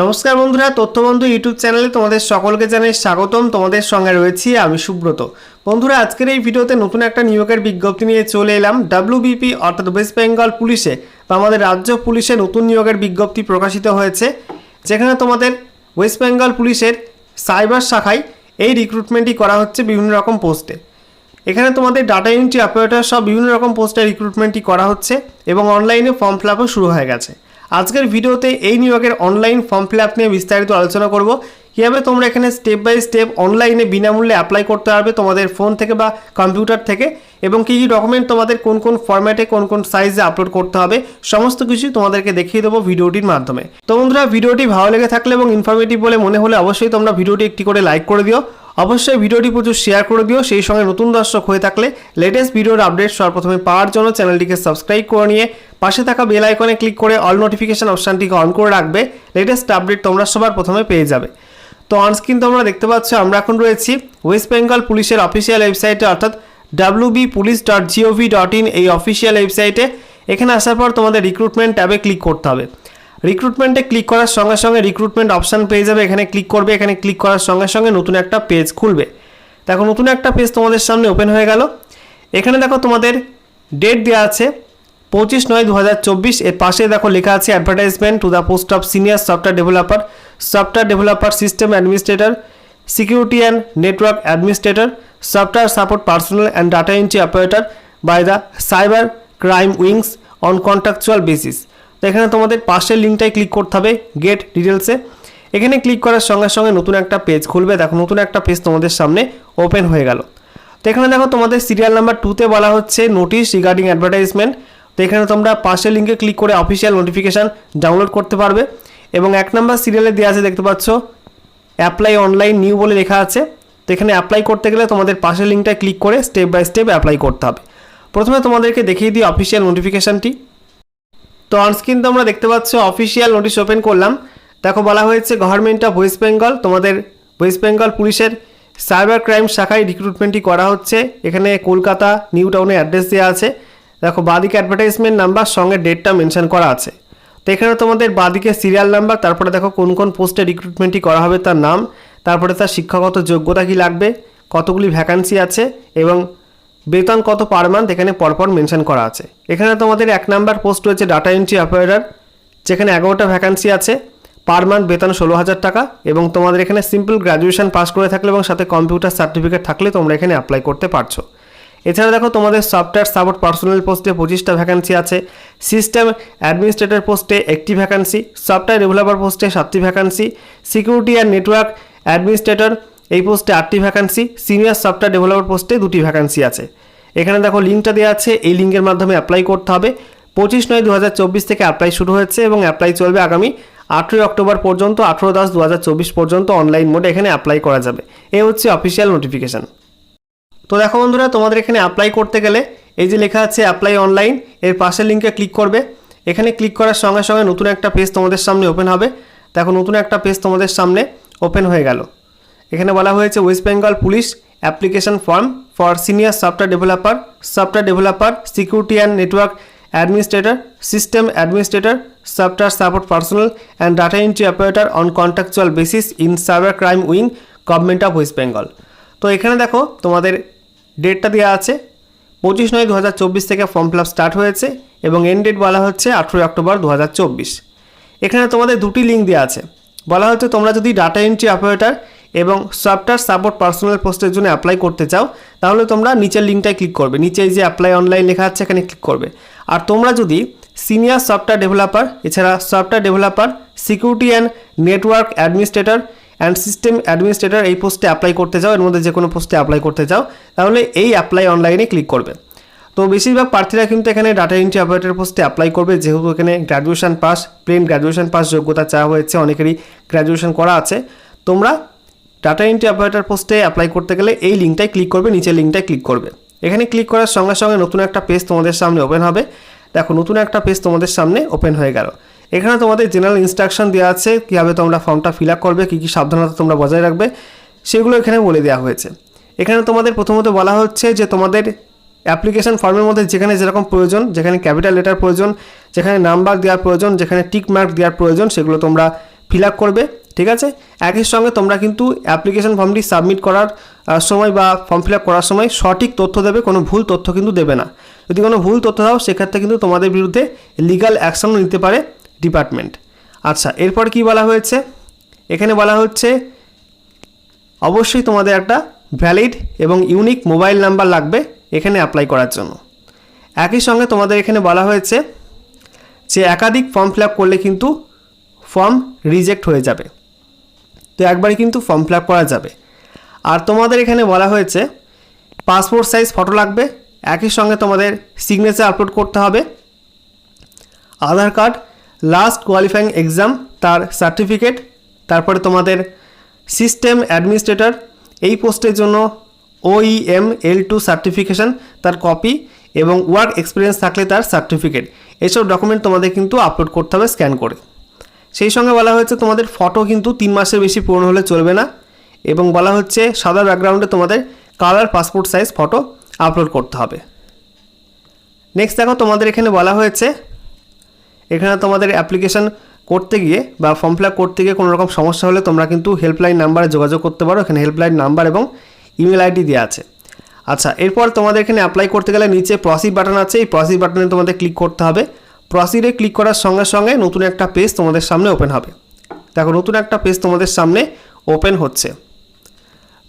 নমস্কার বন্ধুরা, তথ্যবন্ধু ইউটিউব চ্যানেলে তোমাদের সকলকে জানাই স্বাগতম। তোমাদের সঙ্গে রয়েছি আমি সুব্রত। বন্ধুরা, আজকের এই ভিডিওতে নতুন একটা নিয়োগের বিজ্ঞপ্তি নিয়ে চলে এলাম। ডাব্লিউবিপি অর্থাৎ ওয়েস্ট বেঙ্গল পুলিশে বা আমাদের রাজ্য পুলিশে নতুন নিয়োগের বিজ্ঞপ্তি প্রকাশিত হয়েছে। যেখানে তোমাদের ওয়েস্ট বেঙ্গল পুলিশের সাইবার শাখায় এই রিক্রুটমেন্টই করা হচ্ছে বিভিন্ন রকম পোস্টে এখানে তোমাদের ডাটা এন্ট্রি অপারেটর সব বিভিন্ন রকম পোস্টে রিক্রুটমেন্টই করা হচ্ছে এবং অনলাইনে ফর্ম ফিল শুরু হয়ে গেছে। আজকের ভিডিওতে এই নিয়োগের অনলাইন ফর্ম ফিল আপ নিয়ে বিস্তারিত আলোচনা করব। কীভাবে তোমরা এখানে স্টেপ বাই স্টেপ অনলাইনে বিনামূল্যে অ্যাপ্লাই করতে পারবে তোমাদের ফোন থেকে বা কম্পিউটার থেকে এবং কী কী ডকুমেন্ট তোমাদের কোন কোন ফরম্যাটে কোন কোন সাইজে আপলোড করতে হবে, সমস্ত কিছু তোমাদেরকে দেখিয়ে দেবো ভিডিওটির মাধ্যমে। তো বন্ধুরা, ভিডিওটি ভালো লেগে থাকলে এবং ইনফরমেটিভ বলে মনে হলে অবশ্যই তোমরা ভিডিওটি একটি করে লাইক করে দিও। অবশ্যই ভিডিওটি প্রচুর শেয়ার করে দিও। সেই সঙ্গে নতুন দর্শক হয়ে থাকলে লেটেস্ট ভিডিওর আপডেট সর্বপ্রথমে পাওয়ার জন্য চ্যানেলটিকে সাবস্ক্রাইব করে নিয়ে পাশে থাকা বেল আইকনে ক্লিক করে অল নোটিফিকেশান অপশানটিকে অন করে রাখবে। লেটেস্ট আপডেট তোমরা সবার প্রথমে পেয়ে যাবে। তো অনস্ক্রিন তোমরা দেখতে পাচ্ছ, আমরা এখন রয়েছি ওয়েস্ট বেঙ্গল পুলিশের অফিসিয়াল ওয়েবসাইটে অর্থাৎ W B police dot GOV dot in এই অফিসিয়াল ওয়েবসাইটে এখানে আসার পর তোমাদের রিক্রুটমেন্ট ট্যাবে ক্লিক করতে হবে। রিক্রুটমেন্টে ক্লিক করার সঙ্গে সঙ্গে রিক্রুটমেন্ট অপশান পেয়ে যাবে। এখানে ক্লিক করবে, এখানে ক্লিক করার সঙ্গে সঙ্গে নতুন একটা পেজ খুলবে। দেখো, নতুন একটা পেজ তোমাদের সামনে ওপেন হয়ে গেল। এখানে দেখো তোমাদের ডেট দেওয়া আছে পঁচিশ নয় দু এর পাশে দেখো লেখা আছে advertisement to the post of senior software developer software developer system administrator security and network administrator software support personnel and data entry operator by the cyber crime wings on contractual basis এখানে তোমাদের পাশের লিঙ্কটাই click করতে হবে gate ডিটেলসে এখানে click করার সঙ্গে সঙ্গে নতুন একটা পেজ খুলবে। দেখো, নতুন একটা পেজ তোমাদের সামনে ওপেন হয়ে গেল। তো এখানে দেখো, তোমাদের সিরিয়াল নাম্বার টুতে বলা হচ্ছে নোটিশ রিগার্ডিং অ্যাডভার্টাইজমেন্ট তো এখানে তোমরা পাশের লিঙ্কে ক্লিক করে অফিসিয়াল নোটিফিকেশান ডাউনলোড করতে পারবে। এবং এক নম্বর সিরিয়ালে দেওয়া আছে, দেখতে পাচ্ছ অ্যাপ্লাই অনলাইন নিউ বলে লেখা আছে। তো এখানে অ্যাপ্লাই করতে গেলে তোমাদের পাশের লিঙ্কটা ক্লিক করে স্টেপ বাই স্টেপ অ্যাপ্লাই করতে হবে। প্রথমে তোমাদেরকে দেখিয়ে দিই অফিসিয়াল নোটিফিকেশানটি তো অনস্ক্রিন তোমরা দেখতে পাচ্ছ অফিসিয়াল নোটিশ ওপেন করলাম। দেখো বলা হয়েছে গভর্নমেন্ট অফ ওয়েস্ট বেঙ্গল তোমাদের ওয়েস্ট বেঙ্গল পুলিশের সাইবার ক্রাইম শাখায় রিক্রুটমেন্টটি করা হচ্ছে। এখানে কলকাতা নিউ টাউনে অ্যাড্রেস দেওয়া আছে। দেখো, বাদিকে অ্যাডভার্টাইজমেন্ট নাম্বার সঙ্গে ডেটটা মেনশন করা আছে। তো এখানে তোমাদের বাদিকে সিরিয়াল নাম্বার তারপরে দেখো কোন কোন পোস্টে রিক্রুটমেন্টটি করা হবে তার নাম, তারপরে তার শিক্ষাগত যোগ্যতা কী লাগবে, কতগুলি ভ্যাকান্সি আছে, এবং বেতন কত পার মান্থ এখানে পরপর মেনশন করা আছে। এখানে তোমাদের এক নাম্বার পোস্ট রয়েছে ডাটা এন্ট্রি অপারেটর যেখানে এগারোটা ভ্যাকান্সি আছে। পার মান্থ বেতন ষোলো হাজার টাকা এবং তোমাদের এখানে সিম্পল গ্র্যাজুয়েশন পাস করে থাকলে এবং সাথে কম্পিউটার সার্টিফিকেট থাকলে তোমরা এখানে অ্যাপ্লাই করতে পারছ। এছাড়া দেখো তোমাদের সফটওয়্যার সাপোর্ট পার্সোনাল পোস্টে পঁচিশটা ভ্যাকান্সি আছে। সিস্টেম অ্যাডমিনিস্ট্রেটর পোস্টে একটি ভ্যাকান্সি সফটওয়্যার ডেভেলপার পোস্টে সাতটি vacancy security and network administrator এই পোস্টে আটটি ভ্যাকান্সি সিনিয়র সফটওয়্যার ডেভেলপার পোস্টে দুটি ভ্যাকান্সি আছে। এখানে দেখো লিঙ্কটা দেওয়া আছে, এই লিঙ্কের মাধ্যমে অ্যাপ্লাই করতে হবে। পঁচিশ নয় দু থেকে অ্যাপ্লাই শুরু হয়েছে এবং অ্যাপ্লাই চলবে আগামী আঠেরোই অক্টোবর পর্যন্ত, আঠেরো দশ দু পর্যন্ত অনলাইন মোডে এখানে অ্যাপ্লাই করা যাবে। এ হচ্ছে অফিসিয়াল নোটিফিকেশান তো দেখো বন্ধুরা, তোমাদের এখানে অ্যাপ্লাই করতে গেলে এই যে লেখা আছে অ্যাপ্লাই অনলাইন এর পাশের লিঙ্কে ক্লিক করবে। এখানে ক্লিক করার সঙ্গে সঙ্গে নতুন একটা পেজ তোমাদের সামনে ওপেন হবে। দেখো নতুন একটা পেজ তোমাদের সামনে ওপেন হয়ে গেল। এখানে বলা হয়েছে West Bengal police application form for senior software developer software developer security and network administrator system administrator software support personnel and data entry operator on contractual basis in cyber crime wing government of West Bengal তো এখানে দেখো তোমাদের ডেটটা দেওয়া আছে, পঁচিশ নয় দু থেকে ফর্ম ফিল স্টার্ট হয়েছে এবং এন্ড ডেট বলা হচ্ছে আঠেরোই অক্টোবর দু হাজার চব্বিশ। এখানে তোমাদের দুটি লিঙ্ক দেওয়া আছে। বলা হচ্ছে তোমরা যদি ডাটা এন্ট্রি অপারেটর এবং সফটওয়্যার সাপোর্ট পার্সোনাল পোস্টের জন্য অ্যাপ্লাই করতে চাও, তাহলে তোমরা নিচের লিঙ্কটায় ক্লিক করবে। নিচে যে অ্যাপ্লাই অনলাইন লেখা আছে, এখানে ক্লিক করবে। আর তোমরা যদি সিনিয়র সফটওয়্যার ডেভেলপার এছাড়া software developer security and network administrator and system administrator এই পোস্টে অ্যাপ্লাই করতে চাও, এর মধ্যে যে কোনো পোস্টে অ্যাপ্লাই করতে চাও, তাহলে এই অ্যাপ্লাই অনলাইনে ক্লিক করবে। তো বেশিরভাগ প্রার্থীরা কিন্তু এখানে ডাটা এন্ট্রি অপারেটর পোস্টে অ্যাপ্লাই করবে, যেহেতু এখানে graduation pass plain graduation pass যোগ্যতা চাওয়া হয়েছে, অনেকেরই গ্র্যাজুয়েশন করা আছে। তোমরা ডাটা এন্ট্রি অপারেটর পোস্টে অ্যাপ্লাই করতে গেলে এই লিঙ্কটায় ক্লিক করবে, নিচের লিঙ্কটায় ক্লিক করবে। এখানে ক্লিক করার সঙ্গে সঙ্গে নতুন একটা পেজ তোমাদের সামনে ওপেন হবে। দেখো, নতুন একটা পেজ তোমাদের সামনে ওপেন হয়ে গেল। এখানে তোমাদের জেনারেল ইনস্ট্রাকশন দেওয়া আছে, কীভাবে তোমরা ফর্মটা ফিল আপ করবে, কী কী সাবধানতা তোমরা বজায় রাখবে, সেগুলো এখানে বলে দেওয়া হয়েছে। এখানে তোমাদের প্রথমত বলা হচ্ছে যে তোমাদের অ্যাপ্লিকেশন ফর্মের মধ্যে যেখানে যেরকম প্রয়োজন, যেখানে ক্যাপিটাল লেটার প্রয়োজন, যেখানে নাম্বার দেওয়ার প্রয়োজন, যেখানে টিক মার্ক দেওয়ার প্রয়োজন, সেগুলো তোমরা ফিল আপ করবে। ঠিক আছে? একই সঙ্গে তোমরা কিন্তু অ্যাপ্লিকেশন ফর্মটি সাবমিট করার সময় বা ফর্ম ফিল করার সময় সঠিক তথ্য দেবে, কোনো ভুল তথ্য কিন্তু দেবে না। যদি কোনো ভুল তথ্য দাও, সেক্ষেত্রে কিন্তু তোমাদের বিরুদ্ধে লিগ্যাল অ্যাকশনও নিতে পারে ডিপার্টমেন্ট আচ্ছা এরপর কি বলা হয়েছে? এখানে বলা হচ্ছে, অবশ্যই তোমাদের একটা ভ্যালিড এবং ইউনিক মোবাইল নাম্বার লাগবে এখানে অ্যাপ্লাই করার জন্য। একই সঙ্গে তোমাদের এখানে বলা হয়েছে যে, একাধিক ফর্ম ফিল করলে কিন্তু ফর্ম রিজেক্ট হয়ে যাবে। তো একবারই কিন্তু ফর্ম ফিল করা যাবে। আর তোমাদের এখানে বলা হয়েছে পাসপোর্ট সাইজ ফটো লাগবে, একই সঙ্গে তোমাদের সিগনেচার আপলোড করতে হবে। Aadhaar card last qualifying exam তার সার্টিফিকেট তারপরে তোমাদের সিস্টেম অ্যাডমিনিস্ট্রেটর এই পোস্টের জন্য ওইএম এল টু সার্টিফিকেশন তার কপি এবং ওয়ার্ক এক্সপিরিয়েন্স থাকলে তার সার্টিফিকেট এসব ডকুমেন্ট তোমাদের কিন্তু আপলোড করতে হবে স্ক্যান করে। সেই সঙ্গে বলা হয়েছে তোমাদের ফটো কিন্তু তিন মাসের বেশি পূরণ হলে চলবে না এবং বলা হচ্ছে সাদা ব্যাকগ্রাউন্ডে তোমাদের colour passport size photo upload করতে হবে। নেক্সট দেখো, তোমাদের এখানে বলা হয়েছে, এখানে তোমাদের অ্যাপ্লিকেশন করতে গিয়ে বা ফর্ম ফিল করতে গিয়ে কোনো রকম সমস্যা হলে তোমরা কিন্তু হেল্পলাইন নাম্বারে যোগাযোগ করতে পারো। এখানে হেল্পলাইন নাম্বার এবং ইমেল আইডি দেওয়া আছে। আচ্ছা এরপর তোমাদের এখানে অ্যাপ্লাই করতে গেলে নিচে প্রসিড বাটন আছে। এই প্রসিড বাটনে তোমাদের ক্লিক করতে হবে। প্রসিডে ক্লিক করার সঙ্গে সঙ্গে নতুন একটা পেজ তোমাদের সামনে ওপেন হবে। দেখো, নতুন একটা পেজ তোমাদের সামনে ওপেন হচ্ছে।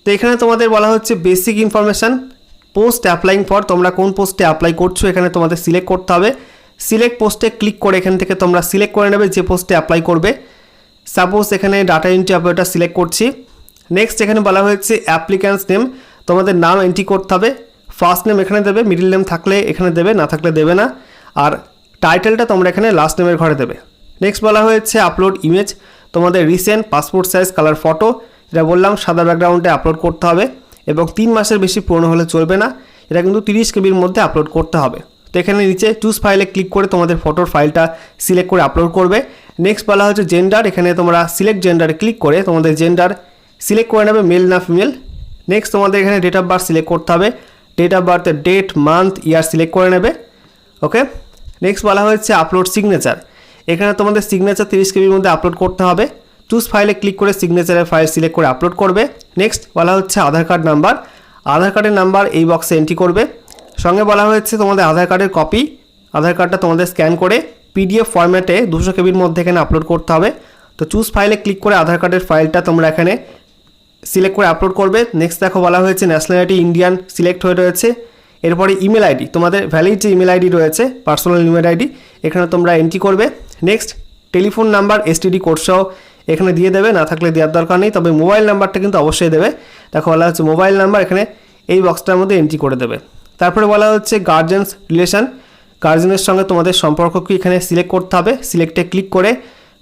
তো এখানে তোমাদের বলা হচ্ছে basic information post applying for তোমরা কোন পোস্টে অ্যাপ্লাই করছ, এখানে তোমাদের সিলেক্ট করতে হবে। সিলেক্ট পোস্টে ক্লিক করে এখান থেকে তোমরা সিলেক্ট করে নেবে যে পোস্টে অ্যাপ্লাই করবে। সাপোজ এখানে ডাটা এন্ট্রি অপারেটর সিলেক্ট করছি। নেক্সট এখানে বলা হয়েছে অ্যাপ্লিক্যান্টস নেম তোমাদের নাম এন্ট্রি করতে হবে। ফার্স্ট নেম এখানে দেবে মিডিল নেম থাকলে এখানে দেবে, না থাকলে দেবে না। আর টাইটেলটা তোমরা এখানে লাস্ট নেমের ঘরে দেবে। নেক্সট বলা হয়েছে আপলোড ইমেজ তোমাদের recent passport size colour photo যেটা বললাম, সাদা ব্যাকগ্রাউন্ডে আপলোড করতে হবে, এবং তিন মাসের বেশি পুরনো হলে চলবে না, এটা কিন্তু তিরিশ কেবির মধ্যে আপলোড করতে হবে। তো এখানে নিচে চুজ ফাইলে ক্লিক করে তোমাদের ফটোর ফাইলটা সিলেক্ট করে আপলোড করবে। নেক্সট বলা হচ্ছে জেন্ডার এখানে তোমরা সিলেক্ট জেন্ডারে ক্লিক করে তোমাদের জেন্ডার সিলেক্ট করে নেবে মেল না ফিমেল নেক্সট তোমাদের এখানে ডেট অফ বার্থ সিলেক্ট করতে হবে ডেট অফ বার্থের ডেট মান্থ ইয়ার সিলেক্ট করে নেবে ওকে নেক্সট বলা হয়েছে আপলোড সিগনেচার এখানে তোমাদের সিগনেচার তিরিশ কেবির মধ্যে আপলোড করতে হবে। চুজ ফাইলে ক্লিক করে সিগনেচারের ফাইল সিলেক্ট করে আপলোড করবে। নেক্সট বলা হচ্ছে আধার কার্ড নাম্বার আধার কার্ডের নাম্বার এই বক্সে এন্ট্রি করবে। সঙ্গে বলা হয়েছে তোমাদের আধার কার্ডের কপি আধার কার্ডটা তোমাদের স্ক্যান করে পিডিএফ ফরম্যাটে দুশো কেবির মধ্যে এখানে আপলোড করতে হবে। তো চুজ ফাইলে ক্লিক করে আধার কার্ডের ফাইলটা তোমরা এখানে সিলেক্ট করে আপলোড করবে। নেক্সট দেখো বলা হয়েছে ন্যাশনালিটি ইন্ডিয়ান সিলেক্ট হয়ে রয়েছে। এরপরে ইমেল আইডি তোমাদের ভ্যালিড যে ইমেল আইডি রয়েছে পার্সোনাল ইমেল আইডি এখানে তোমরা এন্ট্রি করবে। Next telephone number STD code সহ এখানে দিয়ে দেবে, না থাকলে দেওয়ার দরকার নেই, তবে মোবাইল নাম্বারটা কিন্তু অবশ্যই দেবে। দেখো, বলা হচ্ছে মোবাইল নাম্বার এখানে এই বক্সটার মধ্যে এন্ট্রি করে দেবে। তারপরে বলা হচ্ছে গার্জেন্স রিলেশন গার্জেনের সঙ্গে তোমাদের সম্পর্ক কি এখানে সিলেক্ট করতে হবে। সিলেক্টে ক্লিক করে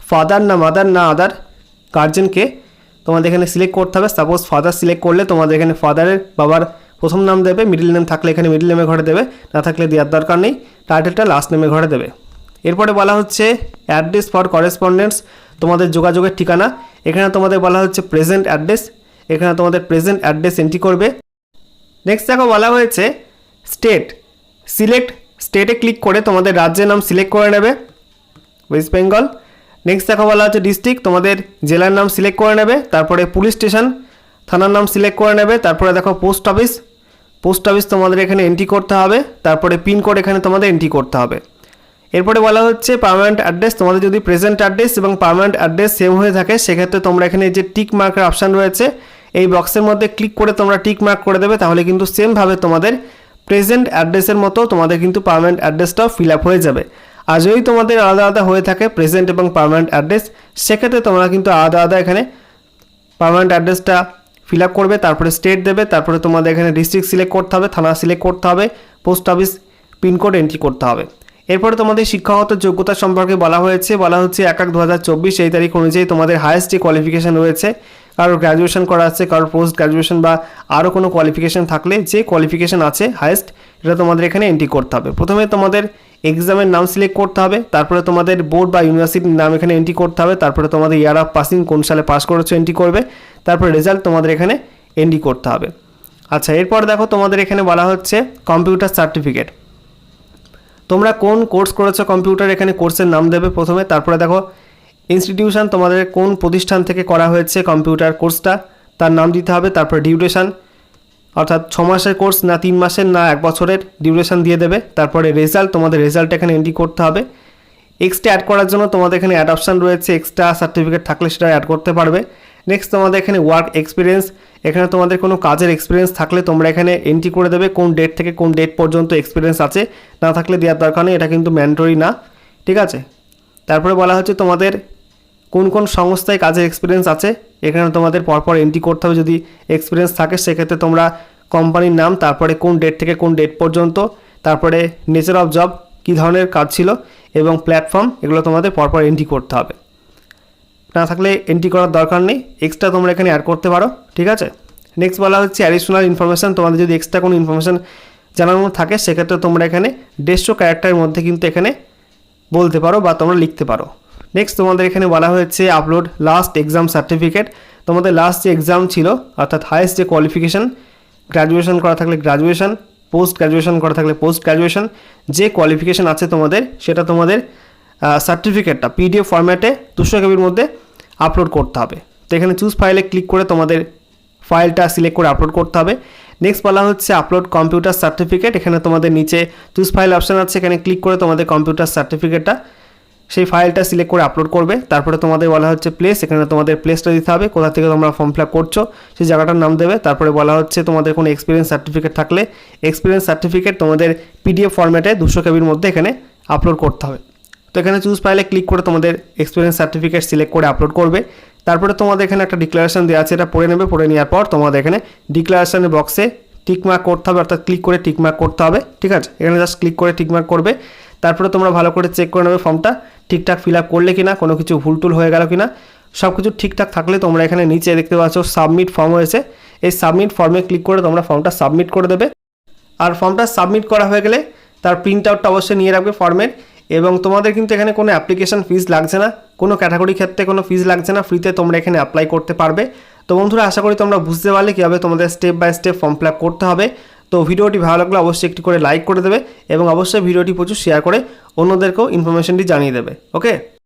ফাদার না মাদার না আদার গার্জেনকে তোমাদের এখানে সিলেক্ট করতে হবে। সাপোজ ফাদার সিলেক্ট করলে তোমাদের এখানে ফাদারের বাবার প্রথম নাম দেবে মিডিল নেম থাকলে এখানে মিডিল নেমে ঘরে দেবে, না থাকলে দেওয়ার দরকার নেই টাইটেলটা লাস্ট নেমে ঘরে দেবে। এরপরে বলা হচ্ছে অ্যাড্রেস ফর করেসপন্ডেন্স তোমাদের যোগাযোগের ঠিকানা, এখানে তোমাদের বলা হচ্ছে প্রেজেন্ট অ্যাড্রেস এখানে তোমাদের প্রেজেন্ট অ্যাড্রেস এন্ট্রি করবে। নেক্সট দেখো বলা হয়েছে স্টেট সিলেক্ট স্টেটে ক্লিক করে তোমাদের রাজ্যের নাম সিলেক্ট করে নেবে ওয়েস্ট বেঙ্গল নেক্সট দেখো বলা হচ্ছে ডিস্ট্রিক্ট তোমাদের জেলার নাম সিলেক্ট করে নেবে, তারপরে পুলিশ স্টেশন থানার নাম সিলেক্ট করে নেবে, তারপরে দেখো পোস্ট অফিস পোস্ট অফিস তোমাদের এখানে এন্ট্রি করতে হবে, তারপরে পিনকোড এখানে তোমাদের এন্ট্রি করতে হবে। এরপরে বলা হচ্ছে পার্মানেন্ট অ্যাড্রেস তোমাদের যদি প্রেজেন্ট অ্যাড্রেস এবং পার্মানেন্ট অ্যাড্রেস সেম হয়ে থাকে, সেক্ষেত্রে তোমরা এখানে যে টিক মার্কের অপশান রয়েছে, এই বক্সের মধ্যে ক্লিক করে তোমরা টিক মার্ক করে দেবে, তাহলে কিন্তু সেমভাবে তোমাদের প্রেজেন্ট অ্যাড্রেসের মতো তোমাদের কিন্তু পার্মানেন্ট অ্যাড্রেসটাও ফিল আপ হয়ে যাবে। আর যদি তোমাদের আলাদা আলাদা হয়ে থাকে প্রেজেন্ট এবং পার্মানেন্ট অ্যাড্রেস সেক্ষেত্রে তোমরা কিন্তু আলাদা আলাদা এখানে পার্মানেন্ট অ্যাড্রেসটা ফিল আপ করবে, তারপরে স্টেট দেবে, তারপরে তোমাদের এখানে ডিস্ট্রিক্ট সিলেক্ট করতে হবে, থানা সিলেক্ট করতে হবে পোস্ট অফিস পিনকোড এন্ট্রি করতে হবে। এরপরে তোমাদের শিক্ষাগত যোগ্যতা সম্পর্কে বলা হয়েছে, বলা হচ্ছে এক এক দু হাজার চব্বিশ এই তারিখ অনুযায়ী তোমাদের হায়েস্ট যে কোয়ালিফিকেশান রয়েছে। কারোর গ্র্যাজুয়েশন করা আছে, কারোর পোস্ট গ্র্যাজুয়েশন বা আরও কোনো কোয়ালিফিকেশান থাকলে যে কোয়ালিফিকেশান আছে হায়েস্ট এটা তোমাদের এখানে এন্ট্রি করতে হবে। প্রথমে তোমাদের এক্সামের নাম সিলেক্ট করতে হবে, তারপরে তোমাদের বোর্ড বা ইউনিভার্সিটির নাম এখানে এন্ট্রি করতে হবে, তারপরে তোমাদের ইয়ার অফ পাসিং কোন সালে পাস করেছ এন্ট্রি করবে, তারপরে রেজাল্ট তোমাদের এখানে এন্ট্রি করতে হবে। আচ্ছা এরপর দেখো তোমাদের এখানে বলা হচ্ছে কম্পিউটার সার্টিফিকেট তোমরা কোন কোর্স করেছ কম্পিউটার এখানে কোর্সের নাম দেবে প্রথমে, তারপরে দেখো ইনস্টিটিউশন তোমাদের কোন প্রতিষ্ঠান থেকে করা হয়েছে কম্পিউটার কোর্সটা তার নাম দিতে হবে, তারপর ডিউরেশন অর্থাৎ ছ মাসের কোর্স না তিন মাসের, না এক বছরের ডিউরেশন দিয়ে দেবে। তারপরে রেজাল্ট তোমাদের রেজাল্ট এখানে এন্ট্রি করতে হবে। এক্সট্রা অ্যাড করার জন্য তোমাদের এখানে অ্যাড অপশান রয়েছে এক্সট্রা সার্টিফিকেট থাকলে সেটা অ্যাড করতে পারবে। নেক্সট তোমাদের এখানে ওয়ার্ক এক্সপিরিয়েন্স এখানে তোমাদের কোনো কাজের এক্সপিরিয়েন্স থাকলে তোমরা এখানে এন্ট্রি করে দেবে কোন ডেট থেকে কোন ডেট পর্যন্ত এক্সপিরিয়েন্স আছে। না থাকলে দেওয়ার দরকার নেই, এটা কিন্তু ম্যান্ডটরি না। ঠিক আছে? তারপরে বলা হচ্ছে তোমাদের কোন কোন সংস্থায় কাজের এক্সপিরিয়েন্স আছে? এখানে তোমাদের পরপর এন্ট্রি করতে হবে। যদি এক্সপিরিয়েন্স থাকে, সেক্ষেত্রে তোমরা কোম্পানির নাম, তারপরে কোন ডেট থেকে কোন ডেট পর্যন্ত, তারপরে নেচার অফ জব কী ধরনের কাজ ছিল, এবং প্ল্যাটফর্ম এগুলো তোমাদের পরপর এন্ট্রি করতে হবে। না থাকলে এন্ট্রি করার দরকার নেই। এক্সট্রা তোমরা এখানে অ্যাড করতে পারো, ঠিক আছে? নেক্সট বলা হচ্ছে অ্যাডিশনাল ইনফরমেশান তোমাদের যদি এক্সট্রা কোনো ইনফরমেশান জানানো থাকে, সেক্ষেত্রে তোমরা এখানে দেড়শো ক্যারেক্টারের মধ্যে কিন্তু এখানে বলতে পারো বা তোমরা লিখতে পারো। নেক্সট তোমাদের এখানে বলা হয়েছে আপলোড লাস্ট এক্সাম সার্টিফিকেট তোমাদের লাস্ট যে এক্সাম ছিল, অর্থাৎ হায়েস্ট যে কোয়ালিফিকেশান গ্র্যাজুয়েশন করা থাকলে গ্র্যাজুয়েশন পোস্ট গ্র্যাজুয়েশন করা থাকলে পোস্ট গ্র্যাজুয়েশন যে কোয়ালিফিকেশান আছে তোমাদের, সেটা তোমাদের সার্টিফিকেটটা পিডিএফ ফরম্যাটে দুশো কেবির মধ্যে আপলোড করতে হবে। তো এখানে চুজ ফাইলে ক্লিক করে তোমাদের ফাইলটা সিলেক্ট করে আপলোড করতে হবে। নেক্সট বলা হচ্ছে আপলোড কম্পিউটার সার্টিফিকেট এখানে তোমাদের নিচে চুজ ফাইল অপশান আছে। এখানে ক্লিক করে তোমাদের কম্পিউটার সার্টিফিকেটটা সেই ফাইলটা সিলেক্ট করে আপলোড করবে। তারপরে তোমাদের বলা হচ্ছে প্লেস এখানে তোমাদের প্লেসটা দিতে হবে। কোথা থেকে তোমরা ফর্ম ফিল করছ, সেই জায়গাটার নাম দেবে। তারপরে বলা হচ্ছে তোমাদের কোনো এক্সপিরিয়েন্স সার্টিফিকেট থাকলে এক্সপিরিয়েন্স সার্টিফিকেট তোমাদের পিডিএফ ফরম্যাটে দুশো কেবির মধ্যে এখানে আপলোড করতে হবে। তো এখানে চুজ ফাইলে ক্লিক করে তোমাদের এক্সপিরিয়েন্স সার্টিফিকেট সিলেক্ট করে আপলোড করবে। তারপরে তোমাদের এখানে একটা ডিক্লারেশন দেওয়া আছে, এটা পড়ে নেবে। পড়ে নেওয়ার পর তোমাদের এখানে ডিক্লারেশনের বক্সে টিকমার্ক করতে হবে, অর্থাৎ ক্লিক করে টিকমার্ক করতে হবে। ঠিক আছে? এখানে জাস্ট ক্লিক করে টিকমার্ক করবে। তারপরে তোমরা ভালো করে চেক করে নেবে ফর্মটা ঠিকঠাক ফিল আপ করলে কিনা, কোনো কিছু ভুল টুল হয়ে গেল কিনা সব কিছু ঠিকঠাক থাকলে তোমরা এখানে নিচে দেখতে পাচ্ছ সাবমিট ফর্ম হয়েছে। এই সাবমিট ফর্মে ক্লিক করে তোমরা ফর্মটা সাবমিট করে দেবে। আর ফর্মটা সাবমিট করা হয়ে গেলে তার প্রিন্ট আউটটা অবশ্যই নিয়ে রাখবে ফর্মের এবং তোমাদের কিন্তু এখানে কোনো অ্যাপ্লিকেশন ফিস লাগছে না, কোনো ক্যাটাগরি ক্ষেত্রে কোনো ফিস লাগছে না ফ্রিতে তোমরা এখানে অ্যাপ্লাই করতে পারবে। তো বন্ধুরা, আশা করি তোমরা বুঝতে পারলে কীভাবে তোমাদের step by step form fill করতে হবে। তো ভিডিওটি ভালো লাগলে অবশ্যই একটি করে লাইক করে দেবে এবং অবশ্যই ভিডিওটি প্রচুর শেয়ার করে অন্যদেরকেও ইনফরমেশনটি জানিয়ে দেবে ওকে